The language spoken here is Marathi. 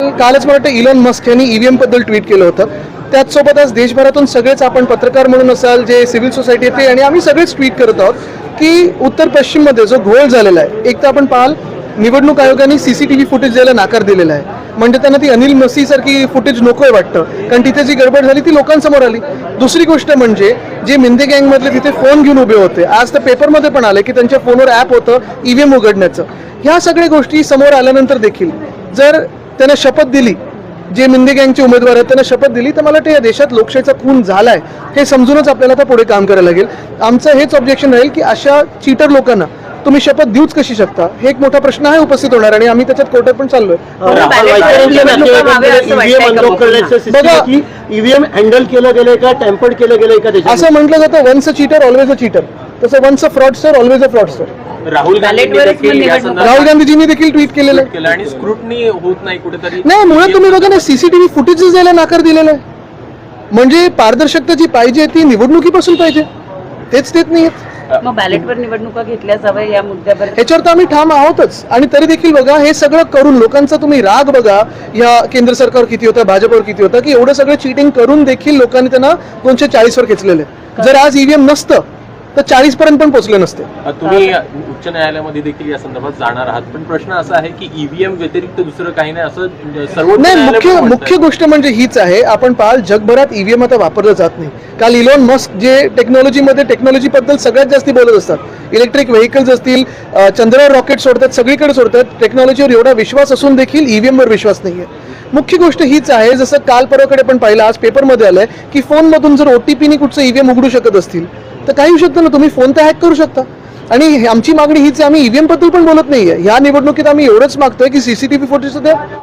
कालच मला वाटतं इलॉन मस्क यांनी ईव्हीएमबद्दल ट्विट केलं होतं. त्याचसोबत आज देशभरातून सगळेच आपण पत्रकार म्हणून असाल जे सिव्हिल सोसायटी येते आणि आम्ही सगळेच ट्विट करत आहोत की उत्तर पश्चिममध्ये जो घोळ झालेला आहे एक तर आपण पाहाल निवडणूक आयोगाने C C T V footage द्यायला नाकार दिलेला आहे. म्हणजे त्यांना ती अनिल मसीसारखी फुटेज नकोय वाटतं कारण तिथे जी गडबड झाली ती लोकांसमोर आली. दुसरी गोष्ट म्हणजे जे मिंदे गँगमधले तिथे फोन घेऊन उभे होते आज तर पेपरमध्ये पण आले की त्यांच्या फोनवर ॲप होतं ईव्हीएम उघडण्याचं. ह्या सगळ्या गोष्टी समोर आल्यानंतर देखील जर त्यांना शपथ दिली. जे मिंदे गँगचे उमेदवार आहेत त्यांना शपथ दिली. तर मला वाटतं या देशात लोकशाहीचा खून झालाय. हे समजूनच आपल्याला आता पुढे काम करायला लागेल. आमचं हेच ऑब्जेक्शन राहील की अशा चीटर लोकांना तुम्ही शपथ देऊच कशी शकता? हे एक मोठा प्रश्न आहे उपस्थित होणार आणि आम्ही त्याच्यात कोर्टात पण चाललोय. बघा. ईव्हीएम हँडल केलं गेलंय का? टॅम्पर्ड केलं गेलंय का? असं म्हटलं जातं once a cheater always a cheater तसं once a fraudster always a fraudster Rahul गांधींनी बॅलेटवरच देखील या निवडणूक संदर्भात राहुल गांधीजींनी देखील ट्विट केलेलं आहे. आणि स्क्रुटनी होत नाही कुठेतरी. नाही मुळात तुम्ही बघा ना सीसीटीव्ही फुटेजेस द्यायला नाकार दिलेला आहे. म्हणजे पारदर्शकता जी पाहिजे ती निवडणुकीपासून पाहिजे. तेच देत नाही मग बॅलेटवर निवडणुका घेतल्या जाव्या या मुद्द्यावर? ह्याच्यावर तर आम्ही ठाम आहोतच. आणि तरी देखील बघा हे सगळं करून लोकांचा तुम्ही राग बघा. या केंद्र सरकारवर किती होता भाजपवर किती होता की एवढं सगळं चिटिंग करून देखील लोकांनी त्यांना दोनशे चाळीस वर खेचलेले जर आज ईव्हीएम नसतं तर चाळीस पर्यंत पण पोहोचले नसते. तुम्ही उच्च न्यायालयामध्ये देखील या संदर्भात जाणार आहात. पण प्रश्न असा आहे की ईव्हीएम व्यतिरिक्त दुसरं काही नाही असं नाही न्यायालय मुख्य. मुख्य गोष्ट म्हणजे हीच आहे आपण पाहाल जगभरात ईव्हीएम आता वापरलं जात नाही. काल इलॉन मस्क जे टेक्नॉलॉजीमध्ये टेक्नॉलॉजी बद्दल सगळ्यात जास्त बोलत असतात. इलेक्ट्रिक व्हेकल्स असतील चंद्रावर रॉकेट सोडतात सगळीकडे सोडतात. टेक्नॉलॉजीवर एवढा विश्वास असून देखील ईव्हीएम वर विश्वास नाहीये. मुख्य गोष्ट हीच आहे जसं काल परवाकडे पण पाहिलं आज पेपरमध्ये आलंय की फोनमधून जर ओ टी पीने कुठचं ईव्हीएम उघडू शकत असतील तर काही होऊ शकतं ना तुम्ही फोन तर हॅक करू शकता. आणि आमची मागणी हीच आहे आम्ही ईव्हीएमबद्दल पण बोलत नाहीये. ह्या निवडणुकीत आम्ही एवढंच मागतोय की सीसीटीव्ही फुटेज द्या